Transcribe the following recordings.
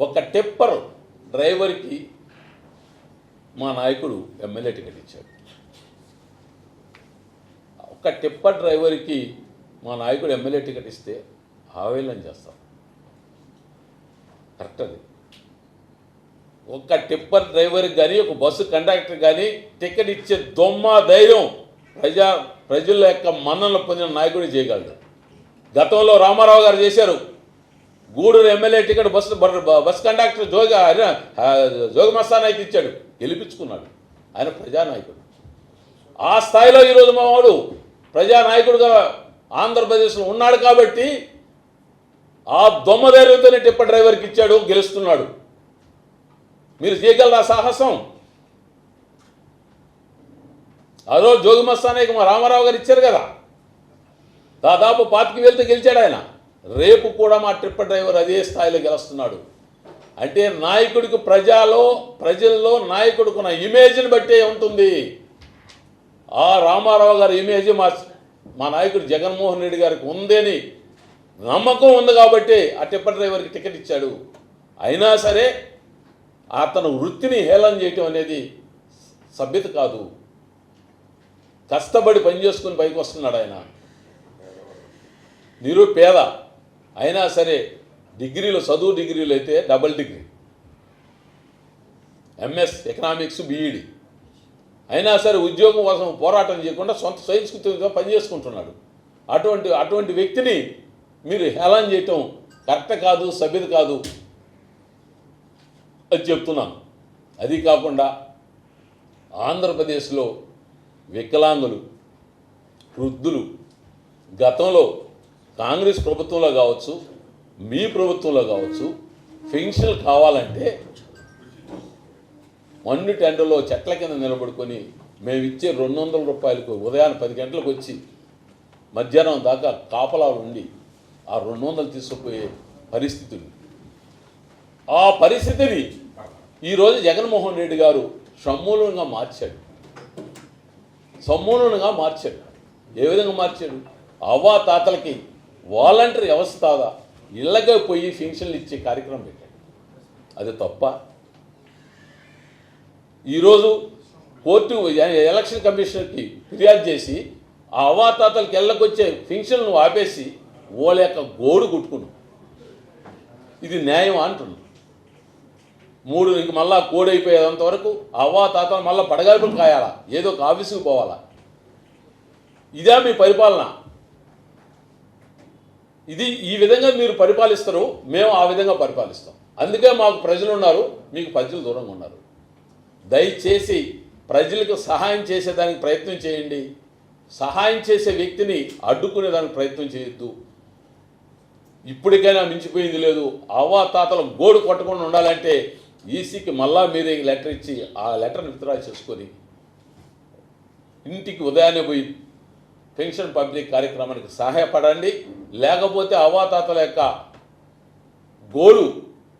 ఒక టిప్పర్ డ్రైవర్కి మా నాయకుడు ఎమ్మెల్యే టికెట్ ఇచ్చాడు. ఒక టిప్పర్ డ్రైవర్కి మా నాయకుడు ఎమ్మెల్యే టికెట్ ఇస్తే ఆవేళన చేస్తాం. కరెక్ట్ అది. ఒక టిప్పర్ డ్రైవర్కి కానీ ఒక బస్సు కండక్టర్ కానీ టికెట్ ఇచ్చే దొమ్మ ధైర్యం ప్రజా ప్రజల యొక్క మన్నన పొందిన నాయకుడు చేయగలడు. గతంలో రామారావు గారు చేశారు. Gudur MLA ticket bus bus conductor Jogi ఆయన, ఆ, జోగి ఇచ్చాడు. గెలిపించుకున్నాడు. ఆయన ప్రజానాయకుడు. ఆ స్థాయిలో ఈరోజు మా వాడు ప్రజానాయకుడుగా ఆంధ్రప్రదేశ్లో ఉన్నాడు కాబట్టి ఆ దొమ్మ ధైర్యంతోనే టిప్ప డ్రైవర్కి ఇచ్చాడు గెలుస్తున్నాడు. మీరు చేయగలరా సాహసం? అదో జోగి మస్తానాయకు మా రామారావు గారు ఇచ్చారు కదా. దాదాపు పాతికి వెళ్తే గెలిచాడు ఆయన. రేపు కూడా మా ట్రిప్ డ్రైవర్ అదే స్థాయిలో గెలుస్తున్నాడు. అంటే నాయకుడికి ప్రజలో ప్రజల్లో నాయకుడికున్న ఇమేజ్ని బట్టే ఉంటుంది. ఆ రామారావు గారి ఇమేజ్ మా మా నాయకుడు జగన్మోహన్ రెడ్డి గారికి ఉందని నమ్మకం ఉంది కాబట్టి ఆ టిప్పర్ డ్రైవర్కి టికెట్ ఇచ్చాడు. అయినా సరే అతను వృత్తిని హేళన చేయటం అనేది సభ్యత కాదు. కష్టపడి పనిచేసుకుని పైకి వస్తున్నాడు ఆయన. నిరుపేద. అయినా సరే డిగ్రీలు చదువు డిగ్రీలు అయితే double degree. MS economics BEd. అయినా సరే ఉద్యోగం కోసం పోరాటం చేయకుండా సొంత సంస్కృతితో పనిచేసుకుంటున్నాడు అటువంటి అటువంటి వ్యక్తిని మీరు హేళన చేయటం కరెక్ట్ కాదు సభ్యత కాదు అది చెప్తున్నాను. అది కాకుండా ఆంధ్రప్రదేశ్లో వికలాంగులు వృద్ధులు గతంలో కాంగ్రెస్ ప్రభుత్వంలో కావచ్చు మీ ప్రభుత్వంలో కావచ్చు పెన్షన్లు కావాలంటే మన్ను టెండర్లో చెట్ల కింద నిలబడుకొని మేము ఇచ్చే రెండు వందల రూపాయలకు ఉదయాన్నే పది గంటలకు వచ్చి మధ్యాహ్నం దాకా కాపలాలు ఉండి ఆ రెండు వందలు తీసుకుపోయే పరిస్థితులు ఆ పరిస్థితిని ఈరోజు జగన్మోహన్ రెడ్డి గారు సమూలంగా మార్చాడు. సమూలంగా మార్చాడు. ఏ విధంగా మార్చాడు? అవ్వా తాతలకి వాలంటరీ వ్యవస్థ ఇళ్ళకే పోయి పెన్షన్లు ఇచ్చే కార్యక్రమం పెట్టాడు. అది తప్ప. ఈరోజు కోర్టు ఎలక్షన్ కమిషనర్కి ఫిర్యాదు చేసి ఆ అవాతాతలకి ఎళ్ళకొచ్చే పెన్షన్లు ఆపేసి వాళ్ళ యొక్క గోడు కుట్టుకున్నాం. ఇది న్యాయం అంటున్నాం మూడు ఇంక మళ్ళా కోడైపోయేంత వరకు అవ్వా తాతలు మళ్ళీ పడగాల్పులు కాయాలా? ఏదో ఒక ఆఫీసుకు పోవాలా? ఇదే మీ పరిపాలన. ఇది ఈ విధంగా మీరు పరిపాలిస్తారు మేము ఆ విధంగా పరిపాలిస్తాం. అందుకే మాకు ప్రజలు ఉన్నారు మీకు ప్రజలు దూరంగా ఉన్నారు. దయచేసి ప్రజలకు సహాయం చేసేదానికి ప్రయత్నం చేయండి. సహాయం చేసే వ్యక్తిని అడ్డుకునే దానికి ప్రయత్నం చేయొద్దు. ఇప్పటికైనా మించిపోయింది లేదు. అవ్వాతాతలు గోడు కొట్టకుండా ఉండాలంటే ఈసీకి మళ్ళా మీరే లెటర్ ఇచ్చి ఆ లెటర్ని విత్డ్రా చేసుకొని ఇంటికి ఉదయాన్నే పోయి పెన్షన్ పబ్లిక్ కార్యక్రమానికి సహాయపడండి. లేకపోతే అవాతాతల యొక్క గోలు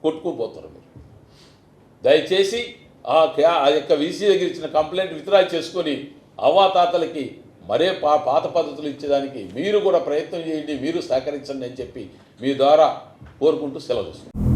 కొట్టుకుపోతారు మీరు. దయచేసి ఆ క్యా- ఆ యొక్క వీసీ దగ్గర ఇచ్చిన కంప్లైంట్ విత్డ్రా చేసుకొని అవాతాతలకి మరే పా పాత పద్ధతులు ఇచ్చేదానికి మీరు కూడా ప్రయత్నం చేయండి మీరు సహకరించండి అని చెప్పి మీ ద్వారా కోరుకుంటూ సెలవు చేస్తున్నాను